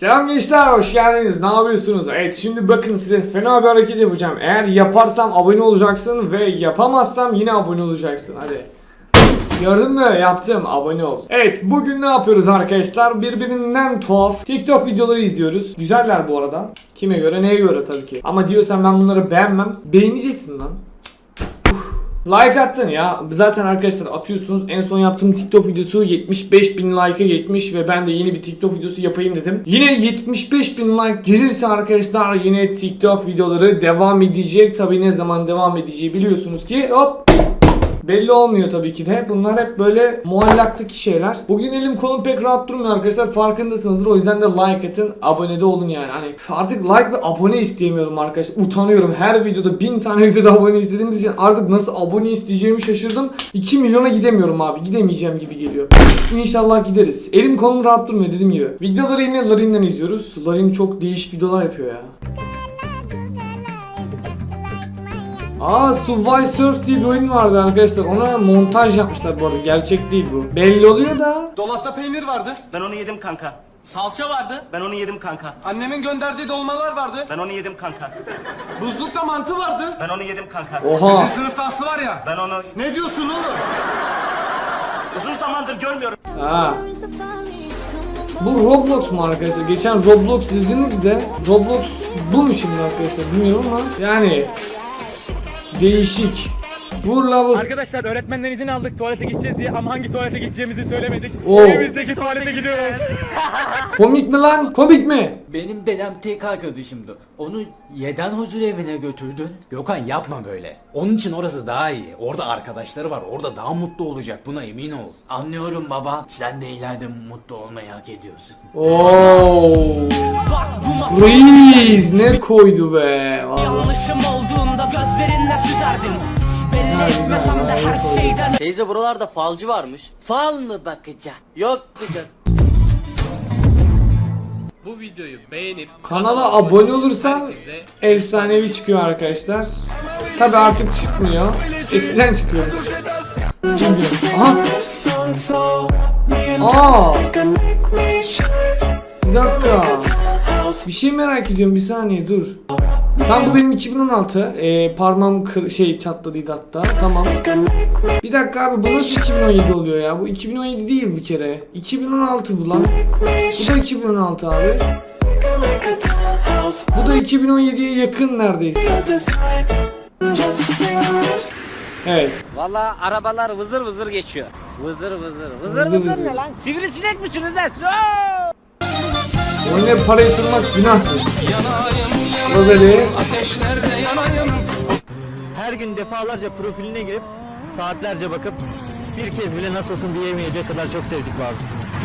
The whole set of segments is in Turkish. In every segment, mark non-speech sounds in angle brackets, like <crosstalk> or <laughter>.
Selam gençler hoş geldiniz. Ne yapıyorsunuz? Evet şimdi bakın size fena bir hareket yapacağım. Eğer yaparsam abone olacaksın ve yapamazsam yine abone olacaksın. Hadi. Gördün mü? Yaptım. Abone ol. Evet bugün ne yapıyoruz arkadaşlar? Birbirinden tuhaf TikTok videoları izliyoruz. Güzeller bu arada. Kime göre neye göre tabii ki. Ama diyorsan ben bunları beğenmem. Beğeneceksin lan. Like attın ya. Zaten arkadaşlar atıyorsunuz. En son yaptığım TikTok videosu 75 bin like'a geçmiş ve ben de yeni bir TikTok videosu yapayım dedim. Yine 75 bin like gelirse arkadaşlar yine TikTok videoları devam edecek. Tabi ne zaman devam edeceği biliyorsunuz ki hop Belli olmuyor tabii ki de. Bunlar hep böyle muallaktaki şeyler. Bugün elim kolum pek rahat durmuyor arkadaşlar. Farkındasınızdır. O yüzden de like atın. Abone de olun yani. Hani artık like ve abone isteyemiyorum arkadaşlar. Utanıyorum. Her videoda bin tane videoda abone istediğimiz için artık nasıl abone isteyeceğimi şaşırdım. 2 milyona gidemiyorum abi. Gidemeyeceğim gibi geliyor. İnşallah gideriz. Elim kolum rahat durmuyor dediğim gibi. Videoları yine Larin'den izliyoruz. Larin çok değişik videolar yapıyor ya. Aa Subway Surf diye bir oyun vardı arkadaşlar. Ona montaj yapmışlar bu arada. Gerçek değil bu. Belli oluyor da. Dolapta peynir vardı. Ben onu yedim kanka. Salça vardı. Ben onu yedim kanka. Annemin gönderdiği dolmalar vardı. Ben onu yedim kanka. Buzlukta mantı vardı. Ben onu yedim kanka. Oha. Bizim sınıfta Aslı var ya. Ben onu Ne diyorsun oğlum? uzun zamandır görmüyorum. Ha. Bu Roblox mu arkadaşlar? Geçen Roblox dediniz de Roblox bu mu şimdi arkadaşlar bilmiyorum ama yani değişik. Vur la vur. Arkadaşlar öğretmenden izin aldık tuvalete gideceğiz diye ama hangi tuvalete gideceğimizi söylemedik. Oo. Evimizdeki tuvalete gidiyoruz. <laughs> Komik mi lan? Komik mi? Benim dedem tek arkadaşımdı. Onu yeden huzur evine götürdün. Gökhan yapma böyle. Onun için orası daha iyi. Orada arkadaşları var. Orada daha mutlu olacak. Buna emin ol. Anlıyorum baba. Sen de ileride mutlu olmayı hak ediyorsun. Oo. Reis ne koydu be. Vallahi. Yanlışım olduğunda gözlerinle süzerdim Belli etmesem de her şeyden Teyze buralarda falcı varmış. Fal mı bakacaksın? Yok kızım. Bu videoyu beğenip Kanala abone olursan efsanevi çıkıyor arkadaşlar. Tabi artık çıkmıyor. Eskiden çıkıyormuş. Kim bilir? Aha. Aa. Bir dakika. Bir şey merak ediyorum bir saniye dur. Tam bu benim 2016. Ee, parmağım kır, şey çatladıydı hatta. Tamam. Bir dakika abi bu nasıl 2017 oluyor ya? Bu 2017 değil bir kere. 2016 bu lan. Bu da 2016 abi. Bu da 2017'ye yakın neredeyse. Evet. Valla arabalar vızır vızır geçiyor. Vızır vızır. Vızır Vızır vızır, vızır. ne lan? Sivrisinek misiniz lan? Oo! Oyuna para yatırmak günahtır. Rozeli. her gün defalarca profiline girip saatlerce bakıp bir kez bile nasılsın diyemeyecek kadar çok sevdik bazısını.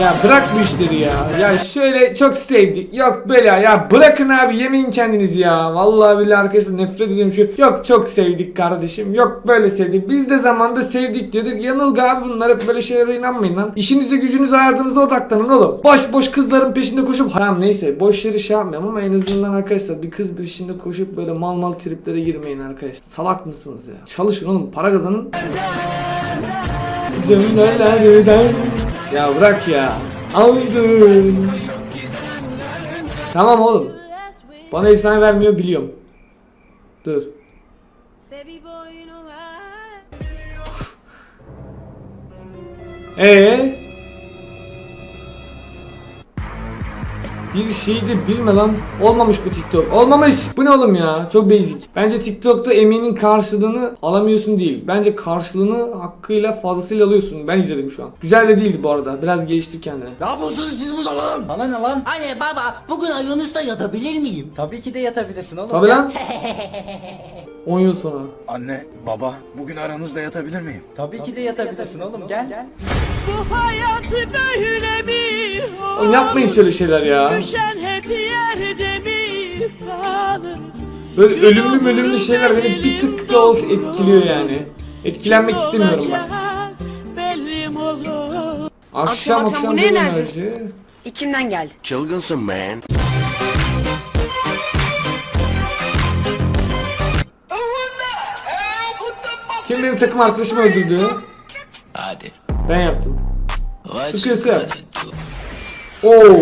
Ya bırak bu işleri ya. Ya şöyle çok sevdik. Yok böyle ya. Bırakın abi yemeyin kendinizi ya. Vallahi billahi arkadaşlar nefret ediyorum şu. Yok çok sevdik kardeşim. Yok böyle sevdik. Biz de zamanda sevdik diyorduk. Yanılgı abi bunlar hep böyle şeylere inanmayın lan. İşinize gücünüze hayatınıza odaklanın oğlum. Boş boş kızların peşinde koşup haram neyse boş yeri şey yapmayalım ama en azından arkadaşlar bir kız peşinde koşup böyle mal mal triplere girmeyin arkadaşlar. Salak mısınız ya? Çalışın oğlum para kazanın. Cümlelerden Ya bırak ya. Aldın. Tamam oğlum. Bana efsane vermiyor biliyorum. Dur. Ee? Bir şeyi de bilme lan. Olmamış bu TikTok. Olmamış. Bu ne oğlum ya? Çok basic. Bence TikTok'ta emeğinin karşılığını alamıyorsun değil. Bence karşılığını hakkıyla fazlasıyla alıyorsun. Ben izledim şu an. Güzel de değildi bu arada. Biraz geliştir kendini. Ne yapıyorsunuz siz burada lan? Bana ne lan? Anne baba bugün ayağınızda yatabilir miyim? Tabii ki de yatabilirsin oğlum. Tabi lan. <laughs> 10 yıl sonra. Anne, baba, bugün aranızda yatabilir miyim? Tabii ki de yatabilirsin oğlum gel. gel. Bu hayat böyle bir Oğlum yapmayın şöyle şeyler ya. Düşen hep yerde bir kalır Böyle ölümlü ölümlü şeyler beni bir tık da olsa etkiliyor yani. Etkilenmek istemiyorum ben. Akşam akşam akşam bu ne enerji? enerji. İçimden geldi. Çılgınsın man. Kim benim takım arkadaşımı öldürdü? Ben yaptım. Sıkıyorsa. Oo.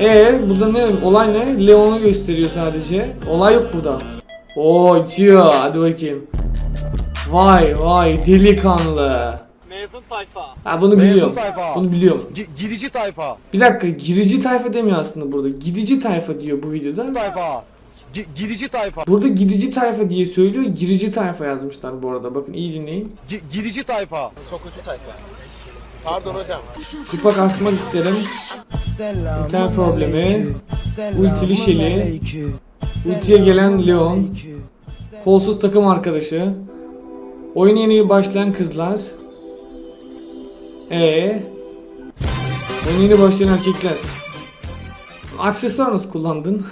Ee burada ne olay ne? Leon'u gösteriyor sadece. Olay yok burada. Oo Gio hadi bakayım. Vay vay delikanlı. Mezun tayfa. Ha bunu Mezun biliyorum. Tayfa. Bunu biliyorum. G- gidici tayfa. Bir dakika girici tayfa demiyor aslında burada. Gidici tayfa diyor bu videoda. Tayfa gidici tayfa. Burada gidici tayfa diye söylüyor. Girici tayfa yazmışlar bu arada. Bakın iyi dinleyin. gidici tayfa. Kupa kasmak isterim. İnternet problemi. Ultili Şeli. Ultiye gelen Leon. Kolsuz takım arkadaşı. Oyun yeni başlayan kızlar. Ee. Oyun yeni başlayan erkekler. Aksesuar nasıl kullandın?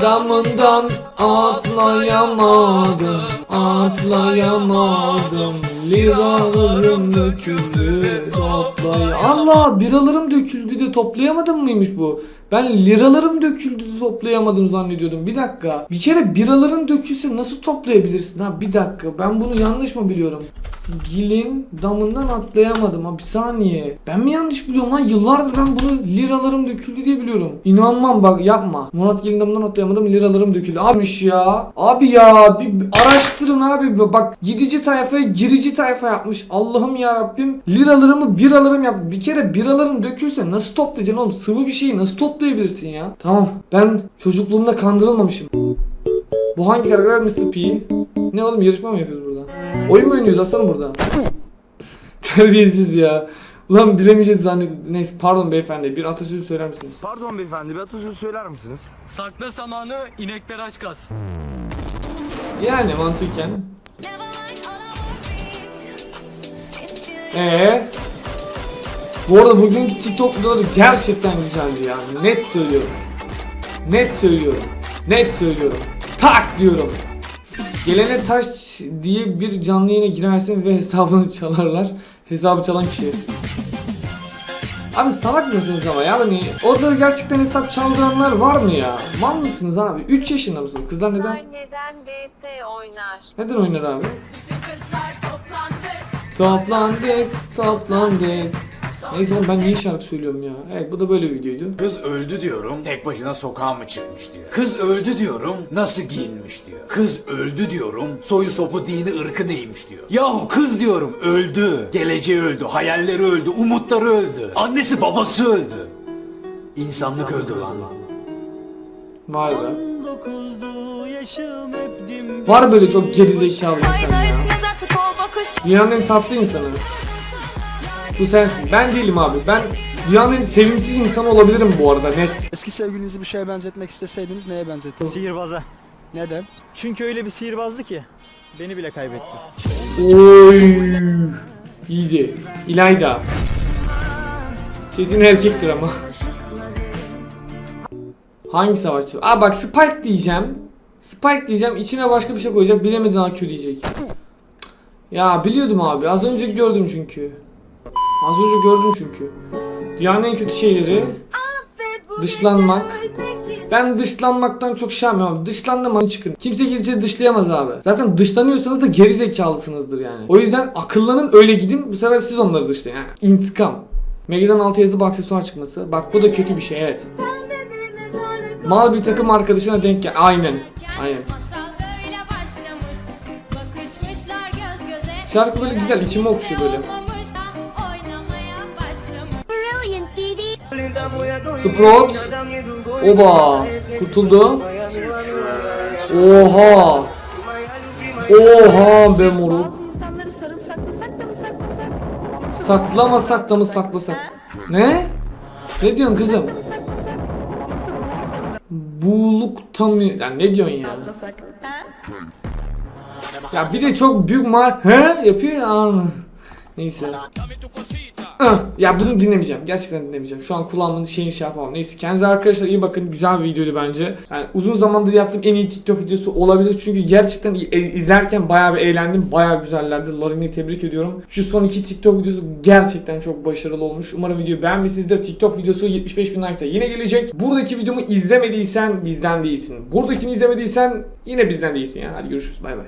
Damından atlayamadım Atlayamadım Liralarım döküldü toplay Allah biralarım döküldü de toplayamadım mıymış bu? Ben liralarım döküldü toplayamadım zannediyordum. Bir dakika. Bir kere biraların dökülse nasıl toplayabilirsin ha? Bir dakika. Ben bunu yanlış mı biliyorum? Gil'in damından atlayamadım ha bir saniye. Ben mi yanlış biliyorum lan? Yıllardır ben bunu liralarım döküldü diye biliyorum. İnanmam bak yapma. Murat Gil'in damından atlayamadım liralarım döküldü. Abimiş ya. Abi ya bir araştırın abi. Bak gidici tayfaya girici tayfa yapmış. Allah'ım ya Rabbim. Liralarımı biralarım yap. Bir kere biraların dökülse nasıl toplayacaksın oğlum? Sıvı bir şeyi nasıl toplayabilirsin ya? Tamam ben çocukluğumda kandırılmamışım. Bu hangi karakter Mr. P? Ne oğlum yarışma mı yapıyoruz? Oyun mu oynuyoruz aslanım burada? Terbiyesiz ya. Ulan bilemeyeceğiz zannet. Neyse pardon beyefendi bir atasözü söyler misiniz? Pardon beyefendi bir atasözü söyler misiniz? Sakla samanı inekler aç kas. Yani mantıken. Ee. Bu arada bugünkü TikTok videoları gerçekten güzeldi yani. Net söylüyorum. Net söylüyorum. Net söylüyorum. Tak diyorum. Gelene taş diye bir canlı yayına girersin ve hesabını çalarlar. Hesabı çalan kişi. Abi salak mısınız ama ya hani orada gerçekten hesap çaldıranlar var mı ya? Mal mısınız abi? 3 yaşında mısınız? Kızlar neden? neden VS oynar? Neden oynar abi? Toplandık, toplandık. Neyse oğlum ben niye şarkı söylüyorum ya? Evet bu da böyle videoydu. Kız öldü diyorum, tek başına sokağa mı çıkmış diyor. Kız öldü diyorum, nasıl giyinmiş diyor. Kız öldü diyorum, soyu sopu dini ırkı neymiş diyor. Yahu kız diyorum, öldü. Geleceği öldü, hayalleri öldü, umutları öldü. Annesi babası öldü. İnsanlık öldü lan. Vay be. Var böyle çok gerizekalı insan ya. Dünyanın en tatlı insanı. Bu sensin. Ben değilim abi. Ben dünyanın en sevimsiz insanı olabilirim bu arada net. Eski sevgilinizi bir şeye benzetmek isteseydiniz neye benzetirdiniz? Sihirbaza. Neden? Çünkü öyle bir sihirbazdı ki beni bile kaybetti. Oy. İyiydi. İlayda. Kesin erkektir ama. Hangi savaşçı? Aa bak Spike diyeceğim. Spike diyeceğim. içine başka bir şey koyacak. Bilemedin AQ diyecek. Ya biliyordum abi. Az önce gördüm çünkü. Az önce gördüm çünkü. Dünyanın en kötü şeyleri dışlanmak. Ben dışlanmaktan çok şey yapmıyorum. Dışlandım çıkın. Kimse kimseyi dışlayamaz abi. Zaten dışlanıyorsanız da geri zekalısınızdır yani. O yüzden akıllanın öyle gidin. Bu sefer siz onları dışlayın. Yani intikam. Mega'dan altı yazı bu aksesuar çıkması. Bak bu da kötü bir şey evet. Mal bir takım arkadaşına denk gel. Aynen. Aynen. Şarkı böyle güzel. içime okşuyor böyle. Sprout. Oba. Kurtuldu. Oha. Oha be moruk. İnsanları sarıp saklasak da mı? Saklamasak da mı saklasak? Ne? Ne diyorsun kızım? Buğulukta mı? Ya ne diyorsun ya? Ya bir de çok büyük mar he yapıyor ya. Neyse. Ya bunu dinlemeyeceğim. Gerçekten dinlemeyeceğim. Şu an kulağımın şeyini şey yapamam. Neyse kendinize arkadaşlar iyi bakın. Güzel bir videoydu bence. Yani uzun zamandır yaptığım en iyi TikTok videosu olabilir. Çünkü gerçekten e- izlerken bayağı bir eğlendim. Bayağı güzellerdi. Larin'i tebrik ediyorum. Şu son iki TikTok videosu gerçekten çok başarılı olmuş. Umarım videoyu beğenmişsinizdir. TikTok videosu 75 bin like'da yine gelecek. Buradaki videomu izlemediysen bizden değilsin. Buradakini izlemediysen yine bizden değilsin ya. Hadi görüşürüz. Bay bay.